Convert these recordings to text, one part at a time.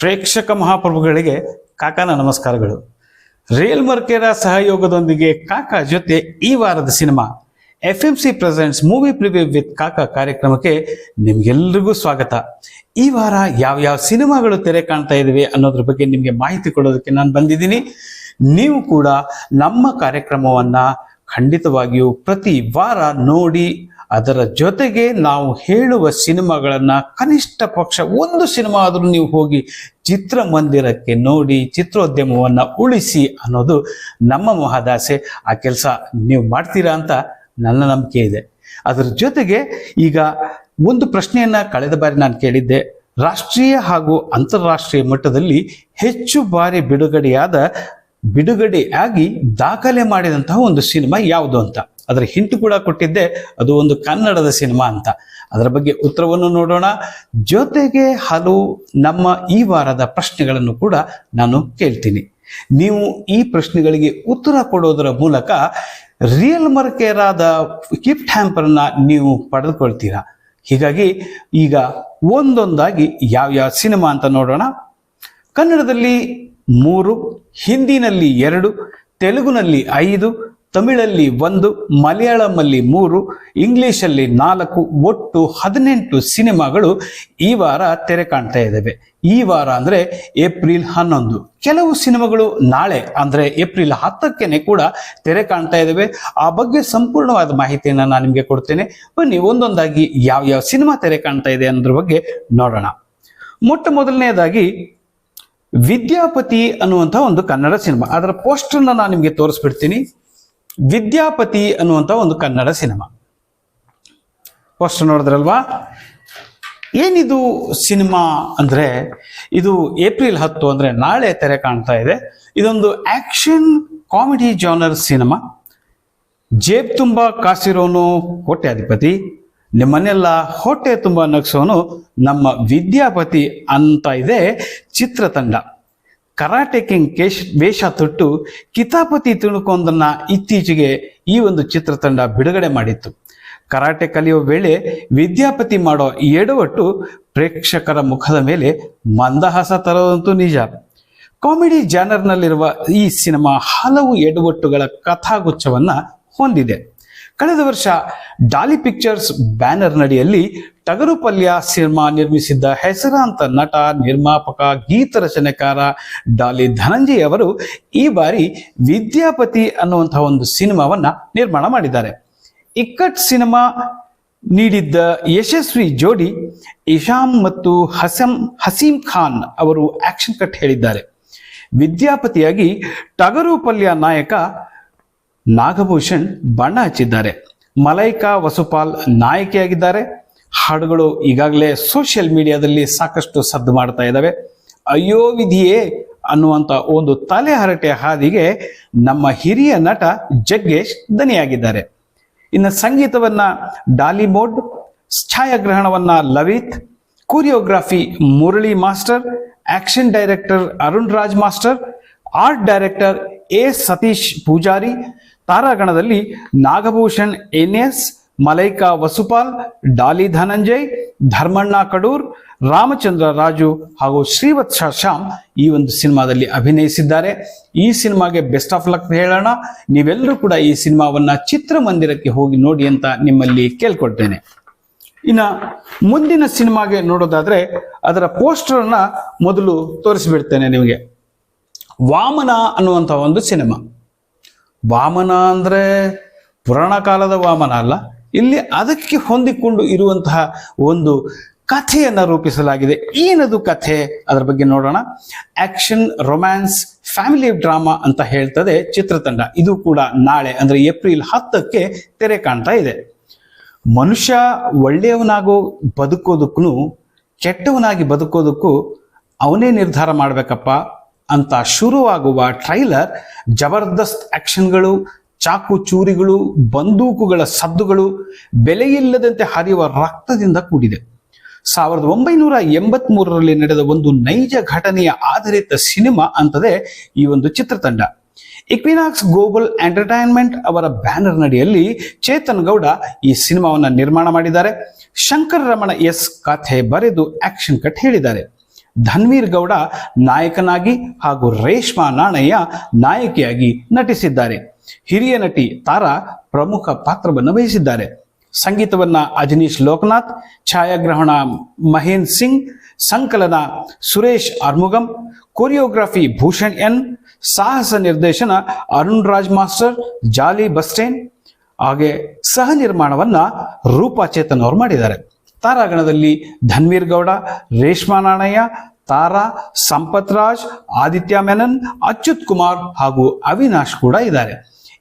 ಪ್ರೇಕ್ಷಕ ಮಹಾಪ್ರಭುಗಳಿಗೆ ಕಾಕಾನ ನಮಸ್ಕಾರಗಳು. ರೇಲ್ ಮರ್ಕೇರ ಸಹಯೋಗದೊಂದಿಗೆ ಕಾಕಾ ಜೊತೆ ಈ ವಾರದ cinema F M C presents movie preview with Kaka ಕಾರ್ಯಕ್ರಮಕ್ಕೆ ನಿಮ್ಗೆಲ್ರಿಗೂ ಸ್ವಾಗತ. ಈ ವಾರ ಯಾವ ಯಾವ ಸಿನಿಮಾಗಳು ತೆರೆ ಕಾಣ್ತಾ ಇದಾವೆ ಅನ್ನೋದ್ರ ಬಗ್ಗೆ ನಿಮಗೆ ಮಾಹಿತಿ ಕೊಡೋದಕ್ಕೆ ನಾನು ಬಂದಿದ್ದೀನಿ. ನೀವು ಕೂಡ ನಮ್ಮ ಕಾರ್ಯಕ್ರಮವನ್ನ ಖಂಡಿತವಾಗಿಯೂ ಪ್ರತಿ ವಾರ ನೋಡಿ ಅದರ ಜೊತೆಗೆ ನಾವು ಹೇಳುವ ಸಿನಿಮಾಗಳನ್ನ ಕನಿಷ್ಠ ಪಕ್ಷ ಒಂದು ಸಿನಿಮಾ ಆದರೂ ನೀವು ಹೋಗಿ ಚಿತ್ರಮಂದಿರಕ್ಕೆ ನೋಡಿ ಚಿತ್ರೋದ್ಯಮವನ್ನು ಉಳಿಸಿ ಅನ್ನೋದು ನಮ್ಮ ಮಹದಾಸೆ. ಆ ಕೆಲಸ ನೀವು ಮಾಡ್ತೀರಾ ಅಂತ ನನ್ನ ನಂಬಿಕೆ ಇದೆ. ಅದರ ಜೊತೆಗೆ ಈಗ ಒಂದು ಪ್ರಶ್ನೆಯನ್ನ ಕಳೆದ ಬಾರಿ ನಾನು ಕೇಳಿದ್ದೆ. ರಾಷ್ಟ್ರೀಯ ಹಾಗೂ ಅಂತಾರಾಷ್ಟ್ರೀಯ ಮಟ್ಟದಲ್ಲಿ ಹೆಚ್ಚು ಬಾರಿ ಬಿಡುಗಡೆಯಾದ ಬಿಡುಗಡೆ ಆಗಿ ದಾಖಲೆ ಮಾಡಿದಂತಹ ಒಂದು ಸಿನಿಮಾ ಯಾವುದು ಅಂತ? ಅದರ ಹಿಂಟ್ ಕೂಡ ಕೊಟ್ಟಿದ್ದೆ. ಅದು ಒಂದು ಕನ್ನಡದ ಸಿನಿಮಾ ಅಂತ. ಅದರ ಬಗ್ಗೆ ಉತ್ತರವನ್ನು ನೋಡೋಣ. ಜೊತೆಗೆ ಹಲವು ನಮ್ಮ ಈ ವಾರದ ಪ್ರಶ್ನೆಗಳನ್ನು ಕೂಡ ನಾನು ಕೇಳ್ತೀನಿ. ನೀವು ಈ ಪ್ರಶ್ನೆಗಳಿಗೆ ಉತ್ತರ ಕೊಡೋದರ ಮೂಲಕ ರಿಯಲ್ ಮರ್ಕೇರಾದ ಗಿಫ್ಟ್ ಹ್ಯಾಂಪರ್ನ ನೀವು ಪಡೆದುಕೊಳ್ತೀರಾ? ಹೀಗಾಗಿ ಈಗ ಒಂದೊಂದಾಗಿ ಯಾವ್ಯಾವ ಸಿನಿಮಾ ಅಂತ ನೋಡೋಣ. ಕನ್ನಡದಲ್ಲಿ ಮೂರು, ಹಿಂದಿನಲ್ಲಿ ಎರಡು, ತೆಲುಗುನಲ್ಲಿ ಐದು ತಮಿಳಲ್ಲಿ ಒಂದು, ಮಲಯಾಳಮಲ್ಲಿ ಮೂರು, ಇಂಗ್ಲಿಷಲ್ಲಿ ನಾಲ್ಕು, ಒಟ್ಟು ಹದಿನೆಂಟು ಸಿನಿಮಾಗಳು ಈ ವಾರ ತೆರೆ ಕಾಣ್ತಾ ಇದ್ದಾವೆ ಈ ವಾರ ಅಂದ್ರೆ ಏಪ್ರಿಲ್ ಹನ್ನೊಂದು. ಕೆಲವು ಸಿನಿಮಾಗಳು ನಾಳೆ ಅಂದ್ರೆ ಏಪ್ರಿಲ್ ಹತ್ತಕ್ಕೇನೆ ಕೂಡ ತೆರೆ ಕಾಣ್ತಾ ಇದ್ದಾವೆ ಆ ಬಗ್ಗೆ ಸಂಪೂರ್ಣವಾದ ಮಾಹಿತಿಯನ್ನು ನಾನು ನಿಮಗೆ ಕೊಡ್ತೇನೆ. ಬನ್ನಿ, ಒಂದೊಂದಾಗಿ ಯಾವ ಯಾವ ಸಿನಿಮಾ ತೆರೆ ಕಾಣ್ತಾ ಇದೆ ಅನ್ನೋದ್ರ ಬಗ್ಗೆ ನೋಡೋಣ. ಮೊಟ್ಟ ಮೊದಲನೆಯದಾಗಿ ವಿದ್ಯಾಪತಿ ಅನ್ನುವಂಥ ಒಂದು ಕನ್ನಡ ಸಿನಿಮಾ. ಅದರ ಪೋಸ್ಟರ್ನ ನಾನು ನಿಮಗೆ ತೋರಿಸ್ಬಿಡ್ತೀನಿ. ವಿದ್ಯಾಪತಿ ಅನ್ನುವಂಥ ಒಂದು ಕನ್ನಡ ಸಿನಿಮಾ. ಫಸ್ಟ್ ನೋಡಿದ್ರಲ್ವಾ? ಏನಿದು ಸಿನಿಮಾ ಅಂದ್ರೆ, ಇದು ಏಪ್ರಿಲ್ ಹತ್ತು ಅಂದ್ರೆ ನಾಳೆ ತೆರೆ ಕಾಣ್ತಾ ಇದೆ. ಇದೊಂದು ಆಕ್ಷನ್ ಕಾಮಿಡಿ ಜಾನರ್ ಸಿನಿಮಾ. ಜೇಬ್ ತುಂಬ ಕಾಸಿರೋನು ಕೋಟ್ಯಾಧಿಪತಿ, ನಿಮ್ಮನ್ನೆಲ್ಲ ಹೊಟ್ಟೆ ತುಂಬ ನಗಿಸೋನು ನಮ್ಮ ವಿದ್ಯಾಪತಿ ಅಂತ ಇದೆ ಚಿತ್ರತಂಡ. ಕರಾಟೆ ಕಿಂಗ್ ಕೇಶ್ ವೇಷ ತೊಟ್ಟು ಕಿತಾಪತಿ ತುಣುಕೊಂದನ್ನ ಇತ್ತೀಚೆಗೆ ಈ ಒಂದು ಚಿತ್ರತಂಡ ಬಿಡುಗಡೆ ಮಾಡಿತ್ತು. ಕರಾಟೆ ಕಲಿಯುವ ವೇಳೆ ವಿದ್ಯಾಪತಿ ಮಾಡೋ ಎಡವಟ್ಟು ಪ್ರೇಕ್ಷಕರ ಮುಖದ ಮೇಲೆ ಮಂದಹಾಸ ತರೋದಂತೂ ನಿಜ. ಕಾಮಿಡಿ ಜಾನರ್ನಲ್ಲಿರುವ ಈ ಸಿನಿಮಾ ಹಲವು ಎಡವಟ್ಟುಗಳ ಕಥಾಗುಚ್ಛವನ್ನ ಹೊಂದಿದೆ. ಕಳೆದ ವರ್ಷ ಡಾಲಿ ಪಿಕ್ಚರ್ಸ್ ಬ್ಯಾನರ್ ನಡಿಯಲ್ಲಿ ಟಗರು ಪಲ್ಯ ಸಿನಿಮಾ ನಿರ್ಮಿಸಿದ್ದ ಹೆಸರಾಂತ ನಟ, ನಿರ್ಮಾಪಕ, ಗೀತ ರಚನೆಕಾರ ಡಾಲಿ ಧನಂಜಯ್ ಅವರು ಈ ಬಾರಿ ವಿದ್ಯಾಪತಿ ಅನ್ನುವಂತಹ ಒಂದು ಸಿನಿಮಾವನ್ನ ನಿರ್ಮಾಣ ಮಾಡಿದ್ದಾರೆ. ಇಕ್ಕಟ್ ಸಿನಿಮಾ ನೀಡಿದ್ದ ಯಶಸ್ವಿ ಜೋಡಿ ಇಶಾಮ್ ಮತ್ತು ಹಸಂ, ಹಸೀಂ ಖಾನ್ ಅವರು ಆಕ್ಷನ್ ಕಟ್ ಹೇಳಿದ್ದಾರೆ. ವಿದ್ಯಾಪತಿಯಾಗಿ ಟಗರು ಪಲ್ಯ ನಾಯಕ ನಾಗಭೂಷಣ್ ಬಣ್ಣ ಹಚ್ಚಿದ್ದಾರೆ. ಮಲೈಕಾ ವಸುಪಾಲ್ ನಾಯಕಿಯಾಗಿದ್ದಾರೆ. ಹಾಡುಗಳು ಈಗಾಗಲೇ ಸೋಷಿಯಲ್ ಮೀಡಿಯಾದಲ್ಲಿ ಸಾಕಷ್ಟು ಸದ್ದು ಮಾಡ್ತಾ ಇದ್ದಾವೆ ಅಯ್ಯೋ ವಿಧಿಯೇ ಅನ್ನುವಂಥ ಒಂದು ತಲೆ ಹರಟೆ ಹಾದಿಗೆ ನಮ್ಮ ಹಿರಿಯ ನಟ ಜಗ್ಗೇಶ್ ದನಿಯಾಗಿದ್ದಾರೆ ಇನ್ನು ಸಂಗೀತವನ್ನ ಡಾಲಿಮೋಡ್, ಛಾಯಾಗ್ರಹಣವನ್ನ Lavith, choreography Murali master, action director Arun Raj master, art director A Satish Pujari ತಾರಾಗಣದಲ್ಲಿ Nagabhushan N S Malaika Vasupal, Daali Dhananjay, Dharmanna Kadur, Ramachandra Raju ಹಾಗೂ ಶ್ರೀವತ್ಸ ಶ್ಯಾಮ್ ಈ ಒಂದು ಸಿನಿಮಾದಲ್ಲಿ ಅಭಿನಯಿಸಿದ್ದಾರೆ. ಈ ಸಿನಿಮಾಗೆ ಬೆಸ್ಟ್ ಆಫ್ ಲಕ್ ಹೇಳೋಣ. ನೀವೆಲ್ಲರೂ ಕೂಡ ಈ ಸಿನಿಮಾವನ್ನ ಚಿತ್ರಮಂದಿರಕ್ಕೆ ಹೋಗಿ ನೋಡಿ ಅಂತ ನಿಮ್ಮಲ್ಲಿ ಕೇಳ್ಕೊಳ್ತೇನೆ. ಇನ್ನ ಮುಂದಿನ ಸಿನಿಮಾಗೆ ನೋಡೋದಾದ್ರೆ ಅದರ ಪೋಸ್ಟರನ್ನು ಮೊದಲು ತೋರಿಸಿಬಿಡ್ತೇನೆ ನಿಮಗೆ. ವಾಮನ ಅನ್ನುವಂಥ ಒಂದು ಸಿನಿಮಾ. ವಾಮನ ಅಂದರೆ ಪುರಾಣ ಕಾಲದ ವಾಮನ ಅಲ್ಲ. ಇಲ್ಲಿ ಅದಕ್ಕೆ ಹೊಂದಿಕೊಂಡು ಇರುವಂತಹ ಒಂದು ಕಥೆಯನ್ನು ರೂಪಿಸಲಾಗಿದೆ. ಏನದು ಕಥೆ? ಅದರ ಬಗ್ಗೆ ನೋಡೋಣ. ಆಕ್ಷನ್, ರೊಮ್ಯಾನ್ಸ್, ಫ್ಯಾಮಿಲಿ ಡ್ರಾಮಾ ಅಂತ ಹೇಳ್ತದೆ ಚಿತ್ರತಂಡ. ಇದು ಕೂಡ ನಾಳೆ, ಅಂದ್ರೆ ಏಪ್ರಿಲ್ ಹತ್ತಕ್ಕೆ ತೆರೆ ಕಾಣ್ತಾ ಇದೆ. ಮನುಷ್ಯ ಒಳ್ಳೆಯವನಾಗೋ ಬದುಕೋದಕ್ಕೂ, ಕೆಟ್ಟವನಾಗಿ ಬದುಕೋದಕ್ಕೂ ಅವನೇ ನಿರ್ಧಾರ ಮಾಡಬೇಕಪ್ಪ. ಅಂತ ಶುರುವಾಗುವ ಟ್ರೈಲರ್ ಜಬರ್ದಸ್ತ್ ಆಕ್ಷನ್ಗಳು, ಚಾಕು ಚೂರಿಗಳು, ಬಂದೂಕುಗಳ ಸದ್ದುಗಳು, ಬೆಲೆಯಿಲ್ಲದಂತೆ ಹರಿಯುವ ರಕ್ತದಿಂದ ಕೂಡಿದೆ. ಸಾವಿರದ ಒಂಬೈನೂರ ಎಂಬತ್ ಮೂರರಲ್ಲಿ ನಡೆದ ಒಂದು ನೈಜ ಘಟನೆಯ ಆಧಾರಿತ ಸಿನಿಮಾ ಅಂತದೇ ಈ ಒಂದು ಚಿತ್ರತಂಡ. ಇಕ್ವಿನಾಕ್ಸ್ ಗ್ಲೋಬಲ್ ಎಂಟರ್ಟೈನ್ಮೆಂಟ್ ಅವರ ಬ್ಯಾನರ್ ನಡಿಯಲ್ಲಿ ಚೇತನ್ ಗೌಡ ಈ ಸಿನಿಮಾವನ್ನು ನಿರ್ಮಾಣ ಮಾಡಿದ್ದಾರೆ. ಶಂಕರ್ ರಮಣ ಎಸ್ ಕಥೆ ಬರೆದು ಆಕ್ಷನ್ ಕಟ್ ಹೇಳಿದ್ದಾರೆ. ಧನ್ವೀರ್ ಗೌಡ ನಾಯಕನಾಗಿ ಹಾಗೂ ರೇಷ್ಮಾ ನಾಣಯ್ಯ ನಾಯಕಿಯಾಗಿ ನಟಿಸಿದ್ದಾರೆ. ಹಿರಿಯ ನಟಿ ತಾರಾ ಪ್ರಮುಖ ಪಾತ್ರವನ್ನು ವಹಿಸಿದ್ದಾರೆ. ಸಂಗೀತವನ್ನ ಅಜನೀಶ್ ಲೋಕನಾಥ್, ಛಾಯಾಗ್ರಹಣ ಮಹೇಂದ್ರ ಸಿಂಗ್, ಸಂಕಲನ ಸುರೇಶ್ ಅರ್ಮುಗಂ ಕೊರಿಯೋಗ್ರಫಿ ಭೂಷಣ್ ಎನ್, ಸಾಹಸ ನಿರ್ದೇಶನ ಅರುಣ್ ರಾಜ್ ಮಾಸ್ಟರ್, ಜಾಲಿ ಬಸ್ಟೇನ್, ಹಾಗೆ ಸಹ ನಿರ್ಮಾಣವನ್ನ ರೂಪಾ ಚೇತನ್ ಅವರು ಮಾಡಿದ್ದಾರೆ. ತಾರಾಗಣದಲ್ಲಿ ಧನ್ವೀರ್ ಗೌಡ ರೇಷ್ಮಾ ನಾಣಯ್ಯ, ತಾರಾ ಸಂಪತ್ ರಾಜ್ ಆದಿತ್ಯ ಮೆನನ್, ಅಚ್ಯುತ್ ಕುಮಾರ್ ಹಾಗೂ ಅವಿನಾಶ್ ಕೂಡ ಇದ್ದಾರೆ.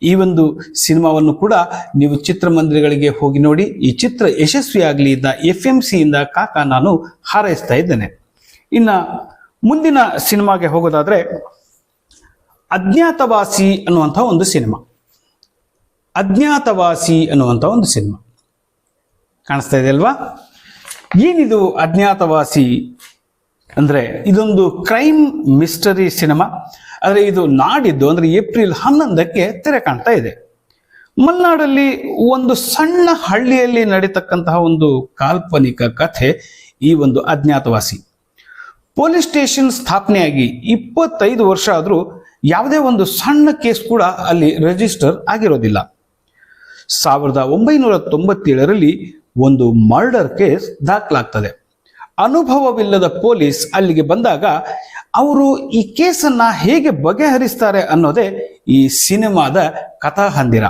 ಈ ಒಂದು ಸಿನಿಮಾವನ್ನು ಕೂಡ ನೀವು ಚಿತ್ರಮಂದಿರಗಳಿಗೆ ಹೋಗಿ ನೋಡಿ, ಈ ಚಿತ್ರ ಯಶಸ್ವಿಯಾಗಲಿ ಇದ್ದ ಎಫ್ ಎಂ ಸಿಯಿಂದ ಕಾಕ ನಾನು ಹಾರೈಸ್ತಾ ಇದ್ದೇನೆ. ಇನ್ನ ಮುಂದಿನ ಸಿನಿಮಾಗೆ ಹೋಗೋದಾದ್ರೆ ಅಜ್ಞಾತವಾಸಿ ಅನ್ನುವಂಥ ಒಂದು ಸಿನಿಮಾ. ಅಜ್ಞಾತವಾಸಿ ಅನ್ನುವಂಥ ಒಂದು ಸಿನಿಮಾ. ಕಾಣಿಸ್ತಾ ಇದೆ ಅಲ್ವಾ? ಏನಿದು ಅಜ್ಞಾತವಾಸಿ ಅಂದರೆ ಇದೊಂದು ಕ್ರೈಮ್ ಮಿಸ್ಟರಿ ಸಿನಿಮಾ ಆದರೆ ಇದು ನಾಡಿದ್ದು ಅಂದರೆ ಏಪ್ರಿಲ್ ಹನ್ನೊಂದಕ್ಕೆ ತೆರೆ ಕಾಣ್ತಾ ಇದೆ. ಮಲೆನಾಡಲ್ಲಿ ಒಂದು ಸಣ್ಣ ಹಳ್ಳಿಯಲ್ಲಿ ನಡೀತಕ್ಕಂತಹ ಒಂದು ಕಾಲ್ಪನಿಕ ಕಥೆ ಈ ಒಂದು ಅಜ್ಞಾತವಾಸಿ. ಪೊಲೀಸ್ ಸ್ಟೇಷನ್ ಸ್ಥಾಪನೆಯಾಗಿ ಇಪ್ಪತ್ತೈದು ವರ್ಷ ಆದರೂ ಯಾವುದೇ ಒಂದು ಸಣ್ಣ ಕೇಸ್ ಕೂಡ ಅಲ್ಲಿ ರಿಜಿಸ್ಟರ್ ಆಗಿರೋದಿಲ್ಲ. ಸಾವಿರದ ಒಂಬೈನೂರ ತೊಂಬತ್ತೇಳರಲ್ಲಿ ಒಂದು ಮರ್ಡರ್ ಕೇಸ್ ದಾಖಲಾಗ್ತದೆ. ಅನುಭವವಿಲ್ಲದ ಪೊಲೀಸ್ ಅಲ್ಲಿಗೆ ಬಂದಾಗ ಅವರು ಈ ಕೇಸನ್ನ ಹೇಗೆ ಬಗೆಹರಿಸ್ತಾರೆ ಅನ್ನೋದೇ ಈ ಸಿನಿಮಾದ ಕಥಾಹಂದಿರ.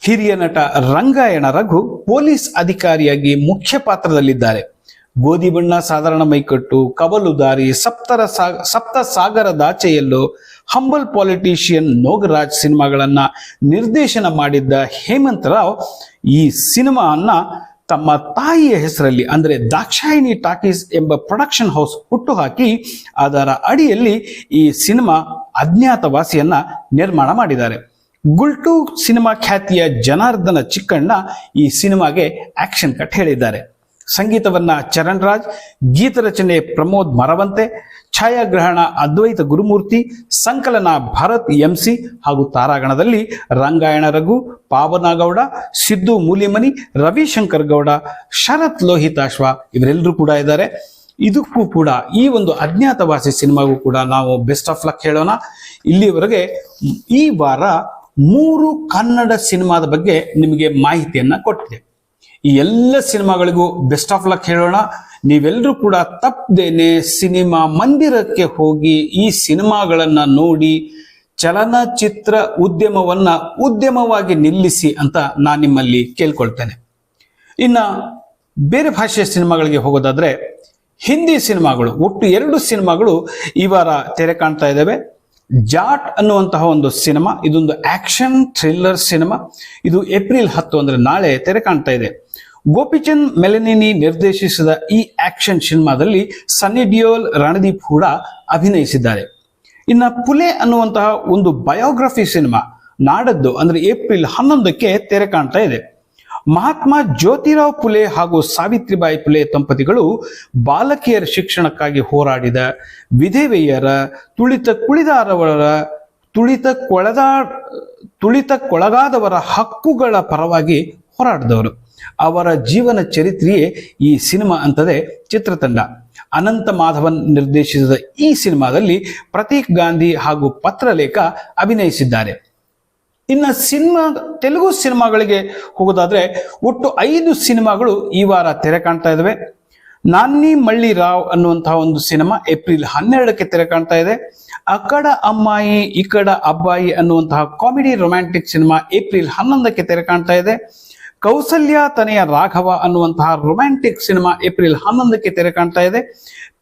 ಹಿರಿಯ ನಟ ರಂಗಾಯಣ ರಘು ಪೊಲೀಸ್ ಅಧಿಕಾರಿಯಾಗಿ ಮುಖ್ಯ ಪಾತ್ರದಲ್ಲಿದ್ದಾರೆ. ಗೋಧಿ ಬಣ್ಣ ಸಾಧಾರಣ ಮೈಕಟ್ಟು ಕವಲುದಾರಿ ಸಪ್ತರ ಸಾ ಸಪ್ತ ಸಾಗರದಾಚೆಯಲ್ಲೋ ಹಂಬಲ್ ಪಾಲಿಟಿಷಿಯನ್ ನೋಗರಾಜ್ ಸಿನಿಮಾಗಳನ್ನು ನಿರ್ದೇಶನ ಮಾಡಿದ್ದ ಹೇಮಂತ್ ರಾವ್ ಈ ಸಿನಿಮಾವನ್ನು ತಮ್ಮ ತಾಯಿಯ ಹೆಸರಲ್ಲಿ, ಅಂದರೆ ದಾಕ್ಷಾಯಿಣಿ ಟಾಕೀಸ್ ಎಂಬ ಪ್ರೊಡಕ್ಷನ್ ಹೌಸ್ ಹುಟ್ಟುಹಾಕಿ, ಅದರ ಅಡಿಯಲ್ಲಿ ಈ ಸಿನಿಮಾ ಅಜ್ಞಾತವಾಸಿಯನ್ನ ನಿರ್ಮಾಣ ಮಾಡಿದ್ದಾರೆ. ಗುಲ್ಟು ಸಿನಿಮಾ ಖ್ಯಾತಿಯ ಜನಾರ್ದನ ಚಿಕ್ಕಣ್ಣ ಈ ಸಿನಿಮಾಗೆ ಆಕ್ಷನ್ ಕಟ್ ಹೇಳಿದ್ದಾರೆ. ಸಂಗೀತವನ್ನ ಚರಣ್ ರಾಜ್ ಗೀತರಚನೆ ಪ್ರಮೋದ್ ಮರವಂತೆ, ಛಾಯಾಗ್ರಹಣ ಅದ್ವೈತ ಗುರುಮೂರ್ತಿ, ಸಂಕಲನ ಭರತ್ ಎಂಸಿ ಹಾಗೂ ತಾರಾಗಣದಲ್ಲಿ ರಂಗಾಯಣ ರಘು, ಪಾವನಗೌಡ, ಸಿದ್ದು ಮೂಲಿಮನಿ, ರವಿಶಂಕರ್ ಗೌಡ, ಶರತ್ ಲೋಹಿತಾಶ್ವ ಇವರೆಲ್ಲರೂ ಕೂಡ ಇದ್ದಾರೆ. ಇದಕ್ಕೂ ಕೂಡ ಈ ಒಂದು ಅಜ್ಞಾತವಾಸಿ ಸಿನಿಮಾಗೂ ಕೂಡ ನಾವು ಬೆಸ್ಟ್ ಆಫ್ ಲಕ್ ಹೇಳೋಣ. ಇಲ್ಲಿವರೆಗೆ ಈ ವಾರ ಮೂರು ಕನ್ನಡ ಸಿನಿಮಾದ ಬಗ್ಗೆ ನಿಮಗೆ ಮಾಹಿತಿಯನ್ನ ಕೊಟ್ಟಿದೆ. ಈ ಎಲ್ಲ ಸಿನಿಮಾಗಳಿಗೂ ಬೆಸ್ಟ್ ಆಫ್ ಲಕ್ ಹೇಳೋಣ. ನೀವೆಲ್ಲರೂ ಕೂಡ ತಪ್ಪದೇನೆ ಸಿನಿಮಾ ಮಂದಿರಕ್ಕೆ ಹೋಗಿ ಈ ಸಿನಿಮಾಗಳನ್ನ ನೋಡಿ ಚಲನಚಿತ್ರ ಉದ್ಯಮವನ್ನ ಉದ್ಯಮವಾಗಿ ನಿಲ್ಲಿಸಿ ಅಂತ ನಾನು ನಿಮ್ಮಲ್ಲಿ ಕೇಳ್ಕೊಳ್ತೇನೆ. ಇನ್ನ ಬೇರೆ ಭಾಷೆಯ ಸಿನಿಮಾಗಳಿಗೆ ಹೋಗೋದಾದ್ರೆ ಹಿಂದಿ ಸಿನಿಮಾಗಳು, ಒಟ್ಟು ಎರಡು ಸಿನಿಮಾಗಳು ಈ ವಾರ ತೆರೆ ಕಾಣ್ತಾ ಇದ್ದಾವೆ ಜಾಟ್ ಅನ್ನುವಂತಹ ಒಂದು ಸಿನಿಮಾ, ಇದೊಂದು ಆಕ್ಷನ್ ಥ್ರಿಲ್ಲರ್ ಸಿನಿಮಾ. ಇದು ಏಪ್ರಿಲ್ ಹತ್ತು ಅಂದ್ರೆ ನಾಳೆ ತೆರೆ ಕಾಣ್ತಾ ಇದೆ. ಗೋಪಿಚಂದ್ ಮೆಲನಿನಿ ನಿರ್ದೇಶಿಸಿದ ಈ ಆಕ್ಷನ್ ಸಿನಿಮಾದಲ್ಲಿ ಸನ್ನಿ ಡಿಯೋಲ್, ರಣದೀಪ್ ಕೂಡ ಅಭಿನಯಿಸಿದ್ದಾರೆ. ಇನ್ನ ಪುಲೆ ಅನ್ನುವಂತಹ ಒಂದು ಬಯೋಗ್ರಫಿ ಸಿನಿಮಾ ನಾಡದ್ದು ಅಂದ್ರೆ ಏಪ್ರಿಲ್ ಹನ್ನೊಂದಕ್ಕೆ ತೆರೆ ಕಾಣ್ತಾ ಇದೆ. ಮಹಾತ್ಮ ಜ್ಯೋತಿರಾವ್ ಪುಲೆ ಹಾಗೂ ಸಾವಿತ್ರಿಬಾಯಿ ಪುಲೆ ದಂಪತಿಗಳು ಬಾಲಕಿಯರ ಶಿಕ್ಷಣಕ್ಕಾಗಿ ಹೋರಾಡಿದ ವಿಧವೆಯರ, ತುಳಿತ ಕುಳಿದಾರವರ, ತುಳಿತ ಕೊಳದ ತುಳಿತಕ್ಕೊಳಗಾದವರ ಹಕ್ಕುಗಳ ಪರವಾಗಿ ಹೋರಾಡಿದವರು. ಅವರ ಜೀವನ ಚರಿತ್ರೆಯೇ ಈ ಸಿನಿಮಾ ಅಂತದೆ ಚಿತ್ರತಂಡ. ಅನಂತ ಮಾಧವನ್ ನಿರ್ದೇಶಿಸಿದ ಈ ಸಿನಿಮಾದಲ್ಲಿ ಪ್ರತೀಕ್ ಗಾಂಧಿ ಹಾಗೂ ಪತ್ರಲೇಖ ಅಭಿನಯಿಸಿದ್ದಾರೆ. ಇನ್ನ ಸಿನಿಮಾ, ತೆಲುಗು ಸಿನಿಮಾಗಳಿಗೆ ಹೋಗೋದಾದ್ರೆ ಒಟ್ಟು ಐದು ಸಿನಿಮಾಗಳು ಈ ವಾರ ತೆರೆ ಕಾಣ್ತಾ ಇದಾವೆ. ನಾನಿ ಮಳ್ಳಿ ರಾವ್ ಅನ್ನುವಂತಹ ಒಂದು ಸಿನಿಮಾ ಏಪ್ರಿಲ್ ಹನ್ನೆರಡಕ್ಕೆ ತೆರೆ ಕಾಣ್ತಾ ಇದೆ. ಅಕಡ ಅಮ್ಮಾಯಿ, ಇಕಡ ಅಬ್ಬಾಯಿ ಅನ್ನುವಂತಹ ಕಾಮಿಡಿ ರೊಮ್ಯಾಂಟಿಕ್ ಸಿನಿಮಾ ಏಪ್ರಿಲ್ ಹನ್ನೊಂದಕ್ಕೆ ತೆರೆ ಕಾಣ್ತಾ ಇದೆ. ಕೌಸಲ್ಯ ತನೆಯ ರಾಘವ ಅನ್ನುವಂತಹ ರೊಮ್ಯಾಂಟಿಕ್ ಸಿನಿಮಾ ಏಪ್ರಿಲ್ ಹನ್ನೊಂದಕ್ಕೆ ತೆರೆ ಕಾಣ್ತಾ ಇದೆ.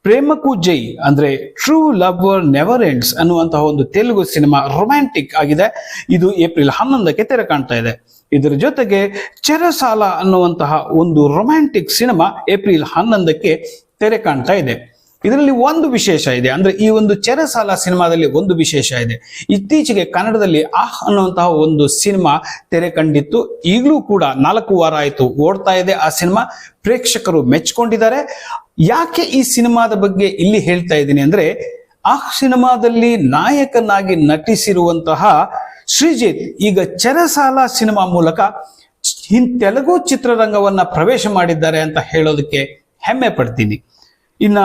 ಪ್ರೇಮಕು ಜೈ ಅಂದ್ರೆ ಟ್ರೂ ಲವರ್ ನೆವರ್ ಎಂಡ್ಸ್ ಅನ್ನುವಂತಹ ಒಂದು ತೆಲುಗು ಸಿನಿಮಾ ರೊಮ್ಯಾಂಟಿಕ್ ಆಗಿದೆ. ಇದು ಏಪ್ರಿಲ್ ಹನ್ನೊಂದಕ್ಕೆ ತೆರೆ ಕಾಣ್ತಾ ಇದೆ. ಇದರ ಜೊತೆಗೆ ಚೆರಸಾಲ ಅನ್ನುವಂತಹ ಒಂದು ರೊಮ್ಯಾಂಟಿಕ್ ಸಿನಿಮಾ ಏಪ್ರಿಲ್ ಹನ್ನೊಂದಕ್ಕೆ ತೆರೆ ಕಾಣ್ತಾ ಇದೆ. ಇದರಲ್ಲಿ ಒಂದು ವಿಶೇಷ ಇದೆ. ಅಂದ್ರೆ ಈ ಒಂದು ಚೆರಸಾಲ ಸಿನಿಮಾದಲ್ಲಿ ಒಂದು ವಿಶೇಷ ಇದೆ. ಇತ್ತೀಚೆಗೆ ಕನ್ನಡದಲ್ಲಿ ಆಹ್ ಅನ್ನುವಂತಹ ಒಂದು ಸಿನಿಮಾ ತೆರೆ ಕಂಡಿತ್ತು. ಈಗಲೂ ಕೂಡ ನಾಲ್ಕು ವಾರ ಆಯಿತು ಓಡ್ತಾ ಇದೆ ಆ ಸಿನಿಮಾ. ಪ್ರೇಕ್ಷಕರು ಮೆಚ್ಕೊಂಡಿದ್ದಾರೆ. ಯಾಕೆ ಈ ಸಿನಿಮಾದ ಬಗ್ಗೆ ಇಲ್ಲಿ ಹೇಳ್ತಾ ಇದ್ದೀನಿ ಅಂದ್ರೆ ಆ ಸಿನಿಮಾದಲ್ಲಿ ನಾಯಕನಾಗಿ ನಟಿಸಿರುವಂತಹ ಶ್ರೀಜಿತ್ ಈಗ ಚೆರಸಾಲ ಸಿನಿಮಾ ಮೂಲಕ ಹಿನ್ ತೆಲುಗು ಚಿತ್ರರಂಗವನ್ನ ಪ್ರವೇಶ ಮಾಡಿದ್ದಾರೆ ಅಂತ ಹೇಳೋದಕ್ಕೆ ಹೆಮ್ಮೆ ಪಡ್ತೀನಿ. ಇನ್ನ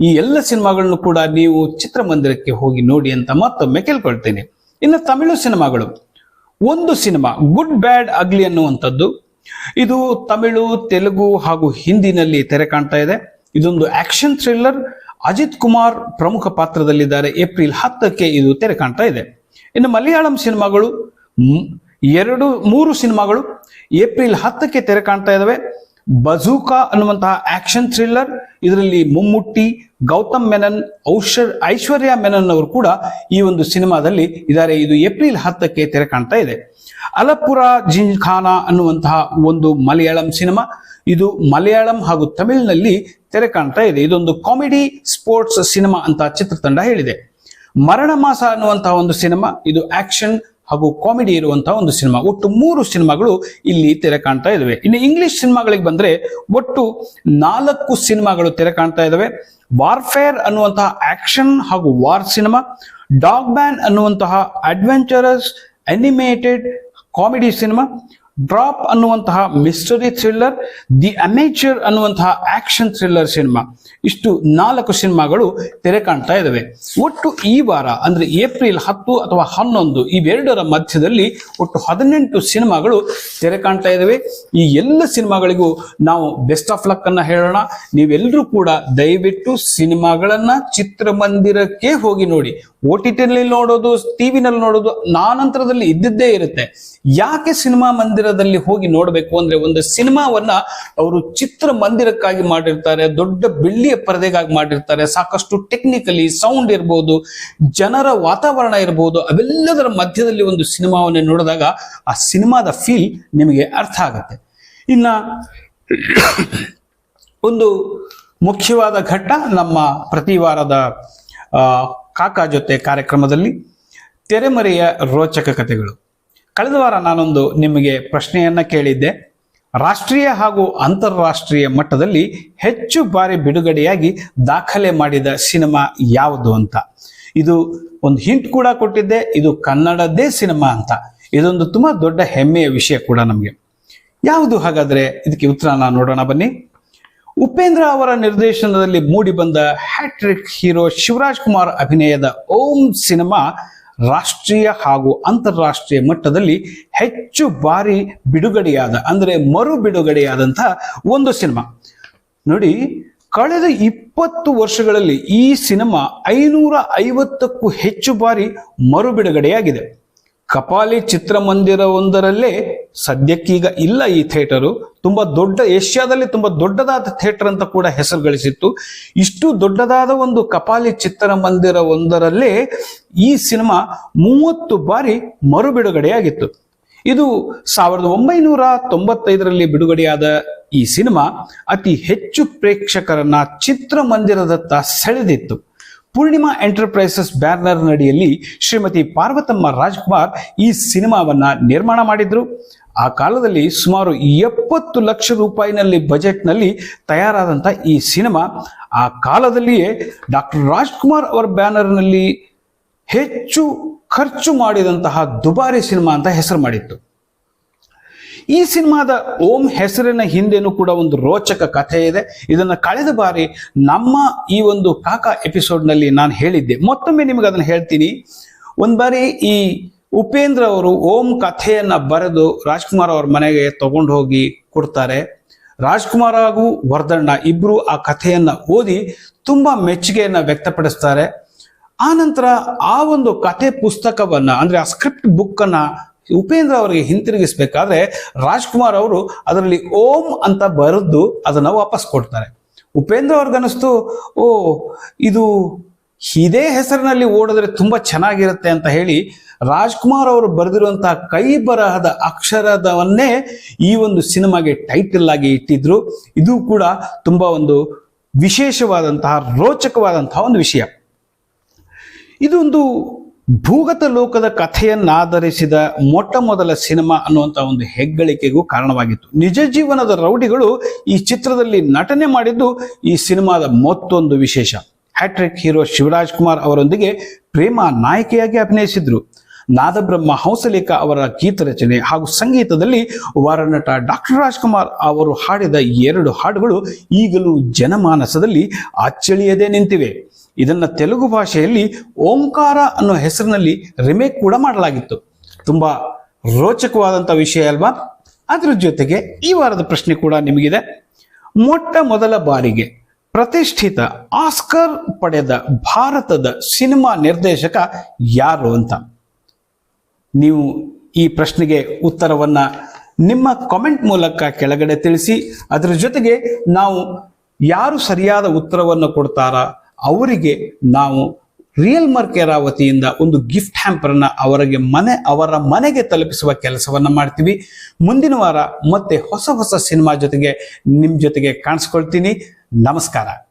ಈ ಎಲ್ಲ ಸಿನಿಮಾಗಳನ್ನು ಕೂಡ ನೀವು ಚಿತ್ರಮಂದಿರಕ್ಕೆ ಹೋಗಿ ನೋಡಿ ಅಂತ ಮತ್ತೊಮ್ಮೆ ಕೇಳ್ಕೊಳ್ತೇನೆ. ಇನ್ನು ತಮಿಳು ಸಿನಿಮಾಗಳು. ಒಂದು ಸಿನಿಮಾ ಗುಡ್ ಬ್ಯಾಡ್ ಅಗ್ಲಿ ಅನ್ನುವಂಥದ್ದು. ಇದು ತಮಿಳು, ತೆಲುಗು ಹಾಗೂ ಹಿಂದಿನಲ್ಲಿ ತೆರೆ ಕಾಣ್ತಾ ಇದೆ. ಇದೊಂದು ಆಕ್ಷನ್ ಥ್ರಿಲ್ಲರ್ ಅಜಿತ್ ಕುಮಾರ್ ಪ್ರಮುಖ ಪಾತ್ರದಲ್ಲಿದ್ದಾರೆ. ಏಪ್ರಿಲ್ ಹತ್ತಕ್ಕೆ ಇದು ತೆರೆ ಕಾಣ್ತಾ ಇದೆ. ಇನ್ನು ಮಲಯಾಳಂ ಸಿನಿಮಾಗಳು. ಎರಡು, ಮೂರು ಸಿನಿಮಾಗಳು ಏಪ್ರಿಲ್ ಹತ್ತಕ್ಕೆ ತೆರೆ ಕಾಣ್ತಾ ಇದ್ದಾವೆ ಬಜೂಕಾ ಅನ್ನುವಂತಹ ಆಕ್ಷನ್ ಥ್ರಿಲ್ಲರ್ ಇದರಲ್ಲಿ ಮುಮ್ಮುಟ್ಟಿ ಗೌತಮ್ ಮೆನನ್, ಔಷರ್, ಐಶ್ವರ್ಯ ಮೆನನ್ ಅವರು ಕೂಡ ಈ ಒಂದು ಸಿನಿಮಾದಲ್ಲಿ ಇದ್ದಾರೆ. ಇದು ಏಪ್ರಿಲ್ ಹತ್ತಕ್ಕೆ ತೆರೆ ಕಾಣ್ತಾ ಇದೆ. ಅಲಪುರ ಜಿಂಖಾನಾ ಅನ್ನುವಂತಹ ಒಂದು ಮಲಯಾಳಂ ಸಿನಿಮಾ, ಇದು ಮಲಯಾಳಂ ಹಾಗೂ ತಮಿಳಿನಲ್ಲಿ ತೆರೆ ಕಾಣ್ತಾ ಇದೆ. ಇದೊಂದು ಕಾಮಿಡಿ ಸ್ಪೋರ್ಟ್ಸ್ ಸಿನಿಮಾ ಅಂತ ಚಿತ್ರತಂಡ ಹೇಳಿದೆ. ಮರಣ ಮಾಸ ಅನ್ನುವಂತಹ ಒಂದು ಸಿನಿಮಾ, ಇದು ಆಕ್ಷನ್ ಹಾಗೂ ಕಾಮಿಡಿ ಇರುವಂತಹ ಒಂದು ಸಿನಿಮಾ. ಒಟ್ಟು ಮೂರು ಸಿನಿಮಾಗಳು ಇಲ್ಲಿ ತೆರೆ ಕಾಣ್ತಾ ಇದಾವೆ. ಇನ್ನು ಇಂಗ್ಲಿಷ್ ಸಿನಿಮಾಗಳಿಗೆ ಬಂದ್ರೆ ಒಟ್ಟು ನಾಲ್ಕು ಸಿನಿಮಾಗಳು ತೆರೆ ಕಾಣ್ತಾ ಇದಾವೆ. ವಾರ್ಫೇರ್ ಅನ್ನುವಂತಹ ಆಕ್ಷನ್ ಹಾಗೂ ವಾರ್ ಸಿನಿಮಾ. ಡಾಗ್ ಬ್ಯಾನ್ ಅನ್ನುವಂತಹ adventurous animated comedy cinema. Drop ಅನ್ನುವಂತಹ ಮಿಸ್ಟರಿ ಥ್ರಿಲ್ಲರ್ ದಿ ಅಮೇಚರ್ ಅನ್ನುವಂತಹ ಆಕ್ಷನ್ ಥ್ರಿಲ್ಲರ್ ಸಿನಿಮಾ ಇಷ್ಟು ನಾಲ್ಕು ಸಿನಿಮಾಗಳು ತೆರೆ ಕಾಣ್ತಾ ಇದ್ದಾವೆ ಒಟ್ಟು ಈ ವಾರ, ಅಂದ್ರೆ ಏಪ್ರಿಲ್ ಹತ್ತು ಅಥವಾ ಹನ್ನೊಂದು ಇವೆರಡರ ಮಧ್ಯದಲ್ಲಿ ಒಟ್ಟು ಹದಿನೆಂಟು ಸಿನಿಮಾಗಳು ತೆರೆ ಕಾಣ್ತಾ ಇದ್ದಾವೆ ಈ ಎಲ್ಲ ಸಿನಿಮಾಗಳಿಗೂ ನಾವು ಬೆಸ್ಟ್ ಆಫ್ ಲಕ್ ಅನ್ನ ಹೇಳೋಣ. ನೀವೆಲ್ಲರೂ ಕೂಡ ದಯವಿಟ್ಟು ಸಿನಿಮಾಗಳನ್ನ ಚಿತ್ರಮಂದಿರಕ್ಕೆ ಹೋಗಿ ನೋಡಿ. ಓ ಟಿ ಟಿನಲ್ಲಿ ನೋಡೋದು ಟಿವಿನಲ್ಲಿ ನೋಡೋದು ನಾನಂತರದಲ್ಲಿ ಇದ್ದಿದ್ದೇ ಇರುತ್ತೆ. ಯಾಕೆ ಸಿನಿಮಾ ಮಂದಿರದಲ್ಲಿ ಹೋಗಿ ನೋಡಬೇಕು ಅಂದ್ರೆ ಒಂದು ಸಿನಿಮಾವನ್ನ ಅವರು ಚಿತ್ರ ಮಂದಿರಕ್ಕಾಗಿ ಮಾಡಿರ್ತಾರೆ ದೊಡ್ಡ ಬೆಳ್ಳಿಯ ಪರದೆಗಾಗಿ ಮಾಡಿರ್ತಾರೆ ಸಾಕಷ್ಟು ಟೆಕ್ನಿಕಲಿ ಸೌಂಡ್ ಇರ್ಬೋದು ಜನರ ವಾತಾವರಣ ಇರ್ಬೋದು ಅವೆಲ್ಲದರ ಮಧ್ಯದಲ್ಲಿ ಒಂದು ಸಿನಿಮಾವನ್ನೇ ನೋಡಿದಾಗ ಆ ಸಿನಿಮಾದ ಫೀಲ್ ನಿಮಗೆ ಅರ್ಥ ಆಗುತ್ತೆ. ಇನ್ನ ಒಂದು ಮುಖ್ಯವಾದ ಘಟ್ಟ ನಮ್ಮ ಪ್ರತಿ ವಾರದ ಆ, ಕಾಕಾ ಜೊತೆ ಕಾರ್ಯಕ್ರಮದಲ್ಲಿ ತೆರೆಮರೆಯ ರೋಚಕ ಕಥೆಗಳು. ಕಳೆದ ವಾರ ನಾನೊಂದು ನಿಮಗೆ ಪ್ರಶ್ನೆಯನ್ನ ಕೇಳಿದ್ದೆ. ರಾಷ್ಟ್ರೀಯ ಹಾಗೂ ಅಂತಾರಾಷ್ಟ್ರೀಯ ಮಟ್ಟದಲ್ಲಿ ಹೆಚ್ಚು ಬಾರಿ ಬಿಡುಗಡೆಯಾಗಿ ದಾಖಲೆ ಮಾಡಿದ ಸಿನಿಮಾ ಯಾವುದು ಅಂತ. ಇದು ಒಂದು ಹಿಂಟ್ ಕೂಡ ಕೊಟ್ಟಿದ್ದೆ, ಇದು ಕನ್ನಡದೇ ಸಿನಿಮಾ ಅಂತ. ಇದೊಂದು ತುಂಬಾ ದೊಡ್ಡ ಹೆಮ್ಮೆಯ ವಿಷಯ ಕೂಡ ನಮಗೆ. ಯಾವುದು ಹಾಗಾದ್ರೆ ಇದಕ್ಕೆ ಉತ್ತರ ನಾನು ನೋಡೋಣ ಬನ್ನಿ. ಉಪೇಂದ್ರ ಅವರ ನಿರ್ದೇಶನದಲ್ಲಿ ಮೂಡಿಬಂದ hat trick hero Shivaraj Kumar ಅಭಿನಯದ ಓಂ ಸಿನಿಮಾ ರಾಷ್ಟ್ರೀಯ ಹಾಗೂ ಅಂತಾರಾಷ್ಟ್ರೀಯ ಮಟ್ಟದಲ್ಲಿ ಹೆಚ್ಚು ಬಾರಿ ಬಿಡುಗಡೆಯಾದ, ಅಂದರೆ ಮರು ಬಿಡುಗಡೆಯಾದಂತಹ ಒಂದು ಸಿನಿಮಾ. ನೋಡಿ, ಕಳೆದ ಇಪ್ಪತ್ತು ವರ್ಷಗಳಲ್ಲಿ ಈ ಸಿನಿಮಾ ಐನೂರ ಐವತ್ತಕ್ಕೂ ಹೆಚ್ಚು ಬಾರಿ ಮರು ಬಿಡುಗಡೆಯಾಗಿದೆ. ಕಪಾಲಿ ಚಿತ್ರಮಂದಿರವೊಂದರಲ್ಲೇ ಸದ್ಯಕ್ಕೀಗ ಇಲ್ಲ ಈ ಥಿಯೇಟರು. ತುಂಬಾ ದೊಡ್ಡ ಏಷ್ಯಾದಲ್ಲಿ ತುಂಬಾ ದೊಡ್ಡದಾದ ಥಿಯೇಟರ್ ಅಂತ ಕೂಡ ಹೆಸರು ಗಳಿಸಿತ್ತು. ಇಷ್ಟು ದೊಡ್ಡದಾದ ಒಂದು ಕಪಾಲಿ ಚಿತ್ರಮಂದಿರವೊಂದರಲ್ಲೇ ಈ ಸಿನಿಮಾ ಮೂವತ್ತು ಬಾರಿ ಮರು ಬಿಡುಗಡೆಯಾಗಿತ್ತು ಇದು ಸಾವಿರದ ಒಂಬೈನೂರ ತೊಂಬತ್ತೈದರಲ್ಲಿ ಬಿಡುಗಡೆಯಾದ ಈ ಸಿನಿಮಾ ಅತಿ ಹೆಚ್ಚು ಪ್ರೇಕ್ಷಕರನ್ನ ಚಿತ್ರಮಂದಿರದತ್ತ ಸೆಳೆದಿತ್ತು. ಪೂರ್ಣಿಮಾ ಎಂಟರ್ಪ್ರೈಸಸ್ ಬ್ಯಾನರ್ ನಡಿಯಲ್ಲಿ ಶ್ರೀಮತಿ ಪಾರ್ವತಮ್ಮ ರಾಜ್ಕುಮಾರ್ ಈ ಸಿನಿಮಾವನ್ನ ನಿರ್ಮಾಣ ಮಾಡಿದ್ರು. ಆ ಕಾಲದಲ್ಲಿ ಸುಮಾರು ಎಪ್ಪತ್ತು ಲಕ್ಷ ರೂಪಾಯಿನಲ್ಲಿ ಬಜೆಟ್ನಲ್ಲಿ ತಯಾರಾದಂಥ ಈ ಸಿನಿಮಾ. ಆ ಕಾಲದಲ್ಲಿಯೇ ಡಾಕ್ಟರ್ ರಾಜ್ಕುಮಾರ್ ಅವರ ಬ್ಯಾನರ್ನಲ್ಲಿ ಹೆಚ್ಚು ಖರ್ಚು ಮಾಡಿದಂತಹ ದುಬಾರಿ ಸಿನಿಮಾ ಅಂತ ಹೆಸರು ಮಾಡಿತ್ತು. ಈ ಸಿನಿಮಾದ ಓಂ ಹೆಸರಿನ ಹಿಂದೆನೂ ಕೂಡ ಒಂದು ರೋಚಕ ಕಥೆ ಇದೆ. ಇದನ್ನು ಕಳೆದ ಬಾರಿ ನಮ್ಮ ಈ ಒಂದು ಕಾಕಾ ಎಪಿಸೋಡ್ನಲ್ಲಿ ನಾನು ಹೇಳಿದ್ದೆ. ಮತ್ತೊಮ್ಮೆ ನಿಮಗೆ ಅದನ್ನು ಹೇಳ್ತೀನಿ. ಒಂದು ಬಾರಿ ಈ ಉಪೇಂದ್ರ ಅವರು ಓಂ ಕಥೆಯನ್ನು ಬರೆದು ರಾಜ್ಕುಮಾರ್ ಅವ್ರ ಮನೆಗೆ ತಗೊಂಡು ಹೋಗಿ ಕೊಡ್ತಾರೆ. ರಾಜ್ಕುಮಾರ್ ಹಾಗೂ ವರ್ಧಣ್ಣ ಇಬ್ಬರು ಆ ಕಥೆಯನ್ನು ಓದಿ ತುಂಬ ಮೆಚ್ಚುಗೆಯನ್ನು ವ್ಯಕ್ತಪಡಿಸ್ತಾರೆ. ಆ ನಂತರ ಆ ಒಂದು ಕಥೆ ಪುಸ್ತಕವನ್ನು, ಅಂದರೆ ಆ ಸ್ಕ್ರಿಪ್ಟ್ ಬುಕ್ ಅನ್ನ ಉಪೇಂದ್ರ ಅವರಿಗೆ ಹಿಂತಿರುಗಿಸಬೇಕಾದ್ರೆ ರಾಜ್ಕುಮಾರ್ ಅವರು ಅದರಲ್ಲಿ ಓಂ ಅಂತ ಬರೆದು ಅದನ್ನ ವಾಪಸ್ ಕೊಡ್ತಾರೆ. ಉಪೇಂದ್ರ ಅವ್ರಿಗನ್ನಿಸ್ತು ಓ, ಇದು ಇದೇ ಹೆಸರಿನಲ್ಲಿ ಓಡಿದ್ರೆ ತುಂಬಾ ಚೆನ್ನಾಗಿರುತ್ತೆ ಅಂತ ಹೇಳಿ ರಾಜ್ಕುಮಾರ್ ಅವರು ಬರೆದಿರುವಂತಹ ಕೈ ಬರಹದ ಅಕ್ಷರದವನ್ನೇ ಈ ಒಂದು ಸಿನಿಮಾಗೆ ಟೈಟಲ್ ಆಗಿ ಇಟ್ಟಿದ್ರು. ಇದು ಕೂಡ ತುಂಬಾ ಒಂದು ವಿಶೇಷವಾದಂತಹ ರೋಚಕವಾದಂತಹ ಒಂದು ವಿಷಯ. ಇದೊಂದು ಭೂಗತ ಲೋಕದ ಕಥೆಯನ್ನಾಧರಿಸಿದ ಮೊಟ್ಟ ಮೊದಲ ಸಿನಿಮಾ ಅನ್ನುವಂಥ ಒಂದು ಹೆಗ್ಗಳಿಕೆಗೂ ಕಾರಣವಾಗಿತ್ತು. ನಿಜ ಜೀವನದ ರೌಡಿಗಳು ಈ ಚಿತ್ರದಲ್ಲಿ ನಟನೆ ಮಾಡಿದ್ದು ಈ ಸಿನಿಮಾದ ಮತ್ತೊಂದು ವಿಶೇಷ. ಹ್ಯಾಟ್ರಿಕ್ ಹೀರೋ ಶಿವರಾಜ್ ಕುಮಾರ್ ಅವರೊಂದಿಗೆ ಪ್ರೇಮ ನಾಯಕಿಯಾಗಿ ಅಭಿನಯಿಸಿದ್ರು. ನಾದಬ್ರಹ್ಮ ಹಂಸಲೇಖ ಅವರ ಗೀತ ರಚನೆ ಹಾಗೂ ಸಂಗೀತದಲ್ಲಿ ವರನಟ ಡಾಕ್ಟರ್ ರಾಜ್ಕುಮಾರ್ ಅವರು ಹಾಡಿದ ಎರಡು ಹಾಡುಗಳು ಈಗಲೂ ಜನಮಾನಸದಲ್ಲಿ ಅಚ್ಚಳಿಯದೇ ನಿಂತಿವೆ. ಇದನ್ನ ತೆಲುಗು ಭಾಷೆಯಲ್ಲಿ ಓಂಕಾರ ಅನ್ನೋ ಹೆಸರಿನಲ್ಲಿ ರಿಮೇಕ್ ಕೂಡ ಮಾಡಲಾಗಿತ್ತು. ತುಂಬಾ ರೋಚಕವಾದಂಥ ವಿಷಯ ಅಲ್ವಾ? ಅದರ ಜೊತೆಗೆ ಈ ವಾರದ ಪ್ರಶ್ನೆ ಕೂಡ ನಿಮಗಿದೆ. ಮೊಟ್ಟ ಮೊದಲ ಬಾರಿಗೆ ಪ್ರತಿಷ್ಠಿತ ಆಸ್ಕರ್ ಪಡೆದ ಭಾರತದ ಸಿನಿಮಾ ನಿರ್ದೇಶಕ ಯಾರು ಅಂತ? ನೀವು ಈ ಪ್ರಶ್ನೆಗೆ ಉತ್ತರವನ್ನ ನಿಮ್ಮ ಕಾಮೆಂಟ್ ಮೂಲಕ ಕೆಳಗಡೆ ತಿಳಿಸಿ, ಅದರ ಜೊತೆಗೆ ನಾವು ಯಾರು ಸರಿಯಾದ ಉತ್ತರವನ್ನು ಕೊಡ್ತಾರ ಅವರಿಗೆ ನಾವು ರಿಯಲ್ ಮರ್ಕೆರ ವತಿಯಿಂದ ಒಂದು ಗಿಫ್ಟ್ ಹ್ಯಾಂಪರ್ನ ಅವರಿಗೆ ಮನೆ, ಅವರ ಮನೆಗೆ ತಲುಪಿಸುವ ಕೆಲಸವನ್ನು ಮಾಡ್ತೀವಿ. ಮುಂದಿನ ವಾರ ಮತ್ತೆ ಹೊಸ ಹೊಸ ಸಿನಿಮಾ ಜೊತೆಗೆ ನಿಮ್ಮ ಜೊತೆಗೆ ಕಾಣಿಸ್ಕೊಳ್ತೀನಿ. ನಮಸ್ಕಾರ.